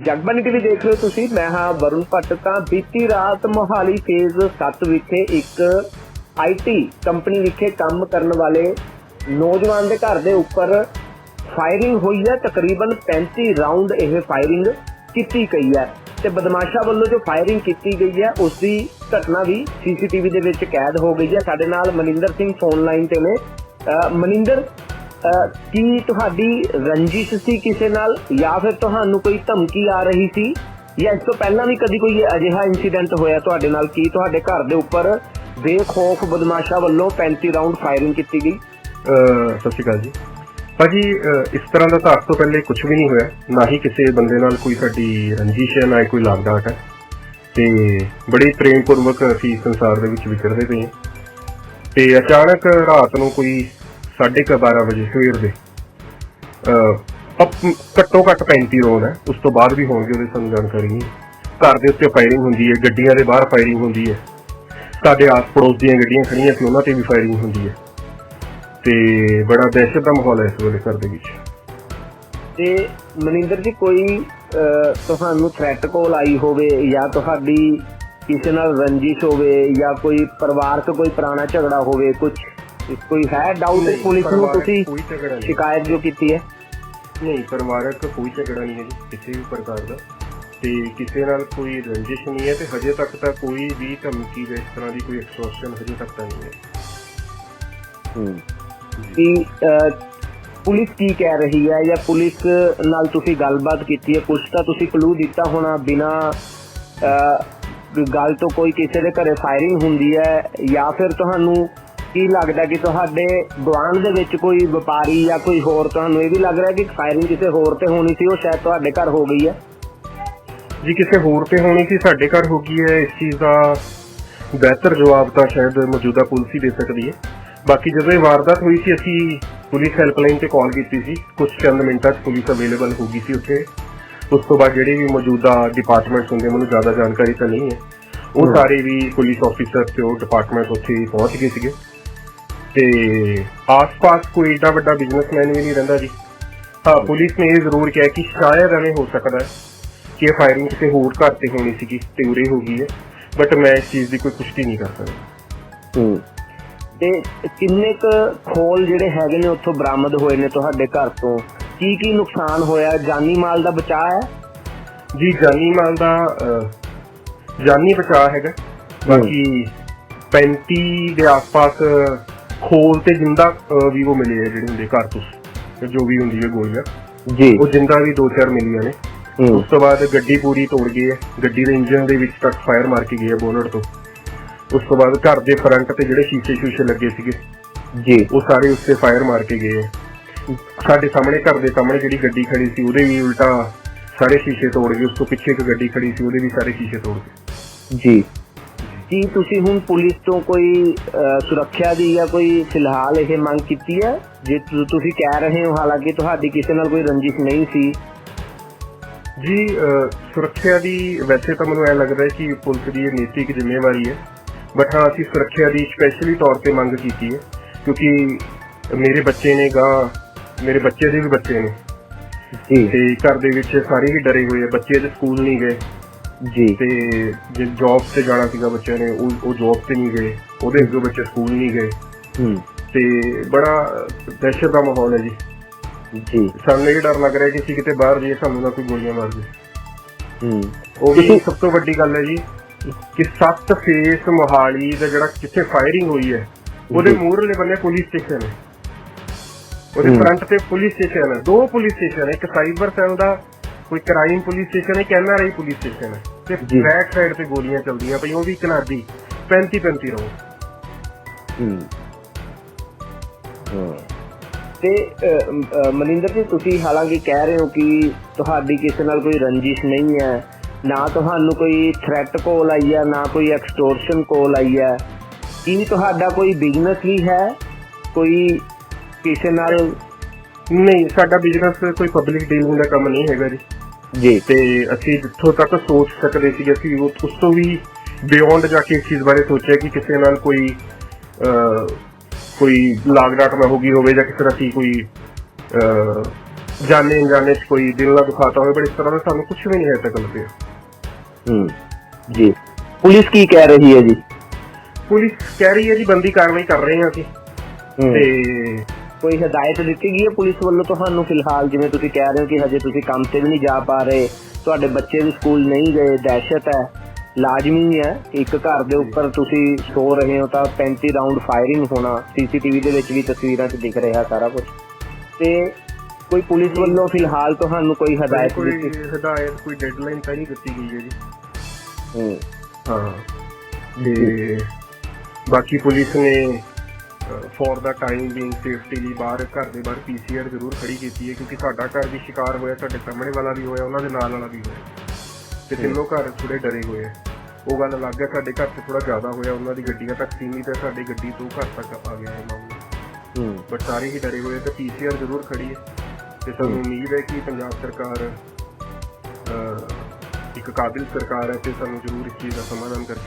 Jagbani TV ਦੇਖ ਰਹੇ ਹੋ ਤੁਸੀਂ। ਮੈਂ ਹਾਂ ਵਰੁਣ ਭੱਟ। ਤਾਂ ਬੀਤੀ ਰਾਤ ਮੋਹਾਲੀ ਫੇਜ਼ 7 ਵਿਖੇ ਇੱਕ ਆਈਟੀ ਕੰਪਨੀ ਵਿਖੇ ਕੰਮ ਕਰਨ ਵਾਲੇ ਨੌਜਵਾਨ ਦੇ ਘਰ ਦੇ ਉੱਪਰ ਫਾਇਰਿੰਗ ਹੋਈ ਹੈ। ਤਕਰੀਬਨ 35 ਰਾਉਂਡ ਇਹ ਫਾਇਰਿੰਗ ਕੀਤੀ ਗਈ ਹੈ। ਤੇ ਬਦਮਾਸ਼ਾਂ ਵੱਲੋਂ ਜੋ ਫਾਇਰਿੰਗ ਕੀਤੀ ਗਈ ਹੈ, ਉਸ ਦੀ ਘਟਨਾ ਵੀ ਸੀਸੀਟੀਵੀ ਦੇ ਵਿੱਚ ਕੈਦ ਹੋ ਗਈ ਹੈ। ਸਾਡੇ ਨਾਲ ਮਨਿੰਦਰ ਸਿੰਘ ਫੋਨ ਲਾਈਨ ਤੇ ਨੇ। ਅਹ ਮਨਿੰਦਰ ਕੀ ਤੁਹਾਡੀ ਰੰਜਿਸ਼ ਸੀ ਕਿਸੇ ਨਾਲ? ਜਾਂ ਫਿਰ ਤੁਹਾਨੂੰ ਕੋਈ ਧਮਕੀ ਆ ਰਹੀ ਸੀ? ਜਾਂ ਇਸ ਤੋਂ ਪਹਿਲਾਂ ਵੀ ਕਦੀ ਕੋਈ ਅਜਿਹਾ ਇਨਸੀਡੈਂਟ ਹੋਇਆ ਤੁਹਾਡੇ ਨਾਲ ਕੀ ਤੁਹਾਡੇ ਘਰ ਦੇ ਉੱਪਰ ਬੇਖੌਫ ਬਦਮਾਸ਼ਾਂ ਵੱਲੋਂ 35 ਰਾਉਂਡ ਫਾਇਰਿੰਗ ਕੀਤੀ ਗਈ? ਸਤਿ ਸ਼੍ਰੀ ਅਕਾਲ ਜੀ। ਭਾਜੀ, ਅਹ, ਇਸ ਤਰ੍ਹਾਂ ਦਾ ਤਾਂ ਅੱਜ ਤੋਂ ਪਹਿਲੇ ਕੁਝ ਵੀ ਨਹੀਂ ਹੋਇਆ। ਨਾ ਹੀ ਕਿਸੇ ਬੰਦੇ ਨਾਲ ਕੋਈ ਸਾਡੀ ਰੰਜਿਸ਼ ਹੈ, ਨਾ ਹੀ ਕੋਈ ਲਾਗਡਾਟ ਹੈ। ਤੇ ਬੜੇ ਪ੍ਰੇਮ ਪੂਰਵਕ ਅਸੀਂ ਸੰਸਾਰ ਦੇ ਵਿੱਚ ਵਿਚਰਦੇ ਪਏ ਤੇ ਅਚਾਨਕ ਰਾਤ ਨੂੰ ਕੋਈ 12:30 ਵਜੇ ਸਵੇਰ ਦੇ। ਅਪ- ਘੱਟੋ ਘੱਟ 35 ਰੋਡ ਹੈ। ਉਸ ਤੋਂ ਬਾਅਦ ਵੀ ਹੋਣਗੇ ਉਹਦੇ ਸਾਨੂੰ ਜਾਣਕਾਰੀ। ਨਹੀਂ ਘਰ ਦੇ ਉੱਤੇ ਫਾਇਰਿੰਗ ਹੁੰਦੀ ਹੈ, ਗੱਡੀਆਂ ਦੇ ਬਾਹਰ ਫਾਇਰਿੰਗ ਹੁੰਦੀ ਹੈ। ਸਾਡੇ ਆਸ ਪੜੋਸ ਦੀਆਂ ਗੱਡੀਆਂ ਖੜੀਆਂ ਸੀ, ਉਹਨਾਂ ਤੇ ਵੀ ਫਾਇਰਿੰਗ ਹੁੰਦੀ ਹੈ। ਤੇ ਬੜਾ ਦਹਿਸ਼ਤ ਦਾ ਮਾਹੌਲ ਹੈ ਇਸ ਵੇਲੇ ਘਰ ਦੇ ਵਿੱਚ। ਤੇ ਮਨਿੰਦਰ ਜੀ, ਕੋਈ ਤੁਹਾਨੂੰ ਥ੍ਰੈਟ ਕੋਲ ਆਈ ਹੋਵੇ ਜਾਂ ਤੁਹਾਡੀ ਕਿਸੇ ਨਾਲ ਰੰਜਿਸ਼ ਹੋਵੇ ਜਾਂ ਕੋਈ ਪਰਿਵਾਰਕ ਕੋਈ ਪੁਰਾਣਾ ਝਗੜਾ ਹੋਵੇ ਕੁਝ ਕੋਈ ਹੈ ਡਾਊਟ ਨਹੀਂ, ਪੁਲਿਸ ਨੂੰ? ਪਰਿਵਾਰਕ ਤੁਸੀਂ ਕੋਈ ਝਗੜਾ ਨਹੀਂ। ਸ਼ਿਕਾਇਤ ਜੋ ਕੀਤੀ ਹੈ? ਨਹੀਂ ਪਰਿਵਾਰਕ ਕੋਈ ਝਗੜਾ ਨਹੀਂ ਹੈ ਜੀ ਕਿਸੇ ਵੀ ਪ੍ਰਕਾਰ ਦਾ। ਤੇ ਕਿਸੇ ਨਾਲ ਕੋਈ ਰੰਜਿਸ਼ ਨਹੀਂ ਹੈ ਤੇ ਹਜੇ ਤੱਕ ਤਾਂ ਕੋਈ ਵੀ ਧਮਕੀ ਜਾਂ ਇਸ ਤਰ੍ਹਾਂ ਦੀ ਕੋਈ ਐਕਸਟੋਰਸ਼ਨ ਹਜੇ ਤੱਕ ਤਾਂ ਨਹੀਂ ਹੈ। ਕਿ ਅਹ, ਪੁਲਿਸ ਕੀ ਕਹਿ ਰਹੀ ਹੈ ਜਾਂ ਪੁਲਿਸ ਨਾਲ ਤੁਸੀਂ ਗੱਲਬਾਤ ਕੀਤੀ ਹੈ? ਕੁਝ ਤਾਂ ਤੁਸੀਂ ਕਲੂ ਦਿੱਤਾ ਹੋਣਾ ਬਿਨਾ ਗੱਲ ਤੋਂ ਕੋਈ ਕਿਸੇ ਦੇ ਘਰੇ ਫਾਇਰਿੰਗ ਹੁੰਦੀ ਹੈ ਜਾਂ ਫਿਰ ਤੁਹਾਨੂੰ ਕੀ ਲੱਗਦਾ ਕਿ ਤੁਹਾਡੇ ਗੁਆਂਢ ਦੇ ਵਿੱਚ ਕੋਈ ਵਪਾਰੀ ਜਾਂ ਕੋਈ ਹੋਰ ਤੁਹਾਨੂੰ ਇਹ ਵੀ ਲੱਗ ਰਿਹਾ ਕਿ ਫਾਇਰਿੰਗ ਕਿਸੇ ਹੋਰ ਤੇ ਹੋਣੀ ਸੀ ਉਹ ਸ਼ਾਇਦ ਤੁਹਾਡੇ ਘਰ ਹੋ ਗਈ ਹੈ? ਜੀ ਕਿਸੇ ਹੋਰ ਤੇ ਹੋਣੀ ਸੀ ਸਾਡੇ ਘਰ ਹੋ ਗਈ ਹੈ। ਇਸ ਚੀਜ਼ ਦਾ ਬਿਹਤਰ ਜਵਾਬ ਤਾਂ ਸ਼ਾਇਦ ਮੌਜੂਦਾ ਪੁਲਿਸ ਹੀ ਦੇ ਸਕਦੀ ਹੈ। ਬਾਕੀ ਜਦੋਂ ਇਹ ਵਾਰਦਾਤ ਹੋਈ ਸੀ ਅਸੀਂ ਪੁਲਿਸ ਹੈਲਪਲਾਈਨ ਤੇ ਕਾਲ ਕੀਤੀ ਸੀ। ਕੁਝ ਚੰਦ ਮਿੰਟਾਂ 'ਚ ਪੁਲਿਸ ਅਵੇਲੇਬਲ ਹੋ ਗਈ ਸੀ ਉੱਥੇ। ਉਸ ਤੋਂ ਬਾਅਦ ਜਿਹੜੇ ਵੀ ਮੌਜੂਦਾ ਡਿਪਾਰਟਮੈਂਟਸ ਹੁੰਦੇ ਮੈਨੂੰ ਜ਼ਿਆਦਾ ਜਾਣਕਾਰੀ ਤਾਂ ਨਹੀਂ ਹੈ। ਉਹ। ਸਾਰੇ ਵੀ ਪੁਲਿਸ ਆਫੀਸਰ ਤੇ ਉਹ ਡਿਪਾਰਟਮੈਂਟ ਉੱਥੇ ਪਹੁੰਚ ਗਏ ਸੀਗੇ। ਤੇ ਆਸ-ਪਾਸ ਕੋਈ ਏਡਾ ਵੱਡਾ ਬਿਜ਼ਨਸਮੈਨ ਵੀ ਨਹੀਂ ਰਹਿੰਦਾ ਜੀ। ਹਾਂ ਪੁਲਿਸ ਨੇ ਇਹ ਜ਼ਰੂਰ ਕਿਹਾ ਕਿ ਸ਼ਾਇਦ ਐਵੇਂ ਹੋ ਸਕਦਾ ਹੈ ਕਿ ਇਹ ਫਾਇਰਿੰਗ ਕਿਸੇ ਹੋਰ ਘਰ ਤੇ ਹੋਣੀ ਸੀਗੀ ਤੇ ਉਰੇ ਹੋ ਗਈ ਹੈ ਬਟ ਮੈਂ ਇਸ ਚੀਜ਼ ਦੀ ਕੋਈ ਪੁਸ਼ਟੀ ਨਹੀਂ ਕਰ ਸਕਦਾ। ਤੇ ਕਿੰਨੇ ਕ ਖੋਲ ਜਿਹੜੇ ਹੈਗੇ ਨੇ ਉੱਥੋਂ ਬਰਾਮਦ ਹੋਏ ਨੇ ਤੁਹਾਡੇ ਘਰ ਤੋਂ? ਕੀ ਕੀ ਨੁਕਸਾਨ ਹੋਇਆ? ਜਾਨੀ ਮਾਲ ਦਾ ਬਚਾਅ ਹੈ? ਜੀ ਜਾਨੀ ਮਾਲ ਦਾ ਅਹ, ਜਾਨੀ ਬਚਾਅ ਹੈਗਾ। ਬਾਕੀ 35 ਦੇ ਆਸ-ਪਾਸ ਖੋਲ ਤੇ ਜਿੰਦਾ ਅਹ, ਵੀ ਉਹ ਮਿਲੇ ਆ ਜਿਹੜੇ ਹੁੰਦੇ ਕਾਰਤੂਸ। ਜੋ ਵੀ ਹੁੰਦੀ ਹੈ ਗੋਲੀਆਂ ਜੀ। ਉਹ ਜਿੰਦਾ ਵੀ ਦੋ ਚਾਰ ਮਿਲੀਆਂ ਨੇ। ਉਸ ਤੋਂ ਬਾਅਦ ਗੱਡੀ ਪੂਰੀ ਤੋੜ ਗਈ ਹੈ। ਗੱਡੀ ਦੇ ਇੰਜਨ ਦੇ ਵਿੱਚ ਤੱਕ ਫਾਇਰ ਮਾਰ ਕੇ ਗਈ ਹੈ ਬੋਨਟ ਤੋਂ। ਉਸ ਤੋਂ ਬਾਅਦ ਘਰ ਦੇ ਫਰੰਟ ਤੇ ਜਿਹੜੇ ਸ਼ੀਸ਼ੇ ਸ਼ੂਸ਼ੇ ਲੱਗੇ ਸੀਗੇ ਜੀ। ਉਹ ਸਾਰੇ ਉੱਤੇ ਫਾਇਰ ਮਾਰ ਕੇ ਗਏ ਹੈ। ਸਾਡੇ ਸਾਹਮਣੇ ਘਰ ਦੇ ਸਾਹਮਣੇ ਜਿਹੜੀ ਗੱਡੀ ਖੜੀ ਸੀ ਉਹਦੇ ਵੀ ਉਲਟਾ ਸਾਰੇ ਸ਼ੀਸ਼ੇ ਤੋੜ ਗਏ। ਉਸ ਤੋਂ ਪਿੱਛੇ ਇੱਕ ਗੱਡੀ ਖੜੀ ਸੀ ਉਹਦੇ ਵੀ ਸਾਰੇ ਸ਼ੀਸ਼ੇ ਤੋੜ ਗਏ। ਜੀ। ਕੀ ਤੁਸੀਂ ਹੁਣ ਪੁਲਿਸ ਤੋਂ ਕੋਈ ਸੁਰੱਖਿਆ ਦੀ ਜਾਂ ਕੋਈ ਫਿਲਹਾਲ ਇਹ ਮੰਗ ਕੀਤੀ ਹੈ? ਜੇ ਤੁਸੀਂ ਕਹਿ ਰਹੇ ਹੋ ਹਾਲਾਂਕਿ ਤੁਹਾਡੀ ਕਿਸੇ ਨਾਲ ਕੋਈ ਰੰਜਿਸ਼ ਨਹੀਂ ਸੀ। ਜੀ ਸੁਰੱਖਿਆ ਦੀ ਵੈਸੇ ਤਾਂ ਮੈਨੂੰ ਐ ਲੱਗਦਾ ਹੈ ਕਿ ਪੁਲਿਸ ਦੀ ਇਹ ਨੀਤਿਕ ਜ਼ਿੰਮੇਵਾਰੀ ਹੈ। ਬਟ ਹਾਂ ਅਸੀਂ ਸੁਰੱਖਿਆ ਦੀ ਸਪੈਸ਼ਲੀ ਤੌਰ ਤੇ ਮੰਗ ਕੀਤੀ ਹੈ। ਕਿਉਂਕਿ ਮੇਰੇ ਬੱਚੇ ਨੇ ਗਾ ਮੇਰੇ ਬੱਚੇ ਦੇ ਵੀ ਬੱਚੇ ਨੇ। ਜੀ। ਤੇ ਘਰ ਦੇ ਵਿੱਚ ਸਾਰੇ ਹੀ ਡਰੇ ਹੋਏ ਆ। ਬੱਚੇ ਤੇ ਸਕੂਲ ਨਹੀਂ ਗਏ। ਜੀ। ਤੇ ਜੇ ਜੌਬ ਤੇ ਜਾਣਾ ਸੀਗਾ ਬੱਚਿਆਂ ਨੇ ਉਹ ਉਹ ਜੌਬ ਤੇ ਨਹੀਂ ਗਏ ਉਹਦੇ ਅੱਗੇ ਬੱਚੇ ਸਕੂਲ ਨਹੀਂ ਗਏ। ਹੂੰ। ਤੇ ਬੜਾ ਦਹਿਸ਼ਤ ਦਾ ਮਾਹੌਲ ਹੈ ਜੀ। ਜੀ। ਸਾਨੂੰ ਇਹ ਡਰ ਲੱਗ ਰਿਹਾ ਕਿ ਅਸੀਂ ਕਿਤੇ ਬਾਹਰ ਜਾਈਏ ਸਾਨੂੰ ਨਾ ਕੋਈ ਗੋਲੀਆਂ ਮਾਰ ਦੇ ਹੂੰ। ਉਹ ਵੀ ਸਭ ਤੋਂ ਵੱਡੀ ਗੱਲ ਹੈ ਜੀ ਕਿ ਸੱਤ ਫੇਸ ਮੋਹਾਲੀ ਦਾ ਜਿਹੜਾ ਜਿੱਥੇ ਫਾਇਰਿੰਗ ਹੋਈ ਹੈ ਉਹਦੇ। ਮੂਹਰਲੇ ਬੰਨੇ ਪੁਲਿਸ ਸਟੇਸ਼ਨ ਹੈ। ਉਹਦੇ। ਫਰੰਟ ਤੇ ਪੁਲਿਸ ਸਟੇਸ਼ਨ ਹੈ। ਦੋ ਪੁਲਿਸ ਸਟੇਸ਼ਨ ਹੈ ਇੱਕ ਸਾਈਬਰ ਸੈੱਲ ਦਾ ਕੋਈ ਕ੍ਰਾਈਮ ਪੁਲਿਸ ਸਟੇਸ਼ਨ ਹੈ ਇੱਕ ਐਨਆਰਆਈ ਪੁਲਿਸ ਸਟੇਸ਼ਨ ਹੈ। ਤੇ ਜੀ। ਬੈਕ ਸਾਈਡ ਤੇ ਗੋਲੀਆਂ ਚੱਲਦੀਆਂ ਪਈ ਉਹ ਵੀ ਕਨਾਡੀ 35 35 ਰੋ ਹੂੰ। ਹਾਂ। ਤੇ ਅ, ਅ, ਮਨਿੰਦਰ ਜੀ ਤੁਸੀਂ ਹਾਲਾਂਕਿ ਕਹਿ ਰਹੇ ਹੋ ਕਿ ਤੁਹਾਡੀ ਕਿਸੇ ਨਾਲ ਕੋਈ ਰੰਜਿਸ਼ ਨਹੀਂ ਹੈ ਨਾ ਤੁਹਾਨੂੰ ਕੋਈ ਥ੍ਰੈਟ ਕਾਲ ਆਈ ਹੈ ਨਾ ਕੋਈ ਐਕਸਟੋਰਸ਼ਨ ਕਾਲ ਆਈ ਹੈ ਕੀ ਤੁਹਾਡਾ ਕੋਈ ਬਿਜ਼ਨਸ ਵੀ ਹੈ? ਕੋਈ ਕਿਸੇ ਨਾਲ? ਨਹੀਂ ਸਾਡਾ ਬਿਜ਼ਨਸ ਕੋਈ ਪਬਲਿਕ ਡੀਲਿੰਗ ਦਾ ਕੰਮ ਨਹੀਂ ਹੈਗਾ ਜੀ। ਜੀ। ਤੇ ਅਸੀਂ ਜਿੱਥੋਂ ਤੱਕ ਸੋਚ ਸਕਦੇ ਸੀ ਅਸੀਂ ਉਹ- ਉਸ ਤੋਂ ਵੀ ਬਿਯੋਂਡ ਜਾ ਕੇ ਇਸ ਚੀਜ਼ ਬਾਰੇ ਸੋਚਿਆ ਕਿ ਕਿਸੇ ਨਾਲ ਕੋਈ ਅਹ, ਕੋਈ ਲਾਗ ਡਾਟ ਨਾ ਹੋਗੀ ਹੋਵੇ ਜਾਂ ਕਿਸੇ ਤਰ੍ਹਾਂ ਦੀ ਕੋਈ ਅਹ, ਜਾਣੇ ਅਣਜਾਣੇ ਚ ਕੋਈ ਦਿਲ ਨਾ ਦੁਖਾਤਾ ਹੋਵੇ ਪਰ ਇਸ ਤਰ੍ਹਾਂ ਦਾ ਸਾਨੂੰ ਕੁਝ ਵੀ ਨਹੀਂ ਹੈ ਤੱਕ ਲੱਭਿਆ। ਹੂੰ ਜੀ। ਪੁਲਿਸ ਕੀ ਕਹਿ ਰਹੀ ਹੈ ਜੀ? ਪੁਲਿਸ ਕਹਿ ਰਹੀ ਹੈ ਜੀ ਬੰਦੀ ਕਾਰਵਾਈ ਕਰ ਰਹੇ ਹਾਂ ਅਸੀਂ। ਹੂੰ। ਤੇ ਕੋਈ ਹਦਾਇਤ ਦਿੱਤੀ ਗਈ ਹੈ ਪੁਲਿਸ ਵੱਲੋਂ ਤੁਹਾਨੂੰ ਫਿਲਹਾਲ? ਜਿਵੇਂ ਤੁਸੀਂ ਕਹਿ ਰਹੇ ਹੋ ਕਿ ਹਜੇ ਤੁਸੀਂ ਕੰਮ ਤੇ ਵੀ ਨਹੀਂ ਜਾ ਪਾ ਰਹੇ ਤੁਹਾਡੇ ਬੱਚੇ ਵੀ ਸਕੂਲ ਨਹੀਂ ਗਏ ਦਹਿਸ਼ਤ ਹੈ ਲਾਜ਼ਮੀ ਹੈ ਕਿ ਇੱਕ ਘਰ ਦੇ ਉੱਪਰ ਤੁਸੀਂ ਸੋ ਰਹੇ ਹੋ ਤਾਂ 35 ਰਾਉਂਡ ਫਾਇਰਿੰਗ ਹੋਣਾ ਸੀਸੀਟੀਵੀ ਦੇ ਵਿੱਚ ਵੀ ਤਸਵੀਰਾਂ 'ਚ ਦਿਖ ਰਿਹਾ ਸਾਰਾ ਕੁਝ ਤੇ ਕੋਈ ਪੁਲਿਸ ਵੱਲੋਂ ਫਿਲਹਾਲ ਤੁਹਾਨੂੰ ਕੋਈ ਹਦਾਇਤ ਕੋਈ ਦਿੱਤੀ? ਹਦਾਇਤ ਕੋਈ ਡੈਡਲਾਈਨ ਤਾਂ ਨਹੀਂ ਦਿੱਤੀ ਗਈ ਹੈ ਜੀ। ਹੂੰ। ਹਾਂ। ਤੇ ਬਾਕੀ ਪੁਲਿਸ ਨੇ for the time being safety ਲਈ ਬਾਹਰ ਘਰ ਦੇ ਬਾਹਰ ਪੀਸੀਆਰ ਜ਼ਰੂਰ ਖੜੀ ਕੀਤੀ ਹੈ ਕਿਉਂਕਿ ਸਾਡਾ ਘਰ ਵੀ ਸ਼ਿਕਾਰ ਹੋਇਆ ਸਾਡੇ ਸਾਹਮਣੇ ਵਾਲਾ ਵੀ ਹੋਇਆ ਉਹਨਾਂ ਦੇ ਨਾਲ ਵਾਲਾ ਵੀ ਹੋਇਆ। ਤੇ ਤਿੰਨੋਂ ਘਰ ਥੋੜੇ ਡਰੇ ਹੋਏ ਆ। ਉਹ ਗੱਲ ਅਲੱਗ ਹੈ ਸਾਡੇ ਘਰ 'ਚ ਥੋੜਾ ਜ਼ਿਆਦਾ ਹੋਇਆ ਉਹਨਾਂ ਦੀ ਗੱਡੀਆਂ ਤੱਕ ਸੀਮਿਤ ਹੈ ਸਾਡੀ ਗੱਡੀ ਤੋਂ ਘਰ ਤੱਕ ਆ ਗਿਆ ਇਹ ਮਾਮਲਾ ਹੂੰ। ਬਟ ਸਾਰੇ ਹੀ ਡਰੇ ਹੋਏ ਤੇ ਪੀਸੀਆਰ ਜ਼ਰੂਰ ਖੜੀ ਹੈ ਤੇ ਸਾਨੂੰ ਉਮੀਦ ਹੈ ਕਿ ਪੰਜਾਬ ਸਰਕਾਰ ਇੱਕ ਕਾਬਿਲ ਸਰਕਾਰ ਹੈ ਤੇ ਸਾਨੂੰ ਜ਼ਰੂਰ ਇਸ ਚੀਜ਼ ਦਾ ਸਮਾਧਾਨ ਕਰੇ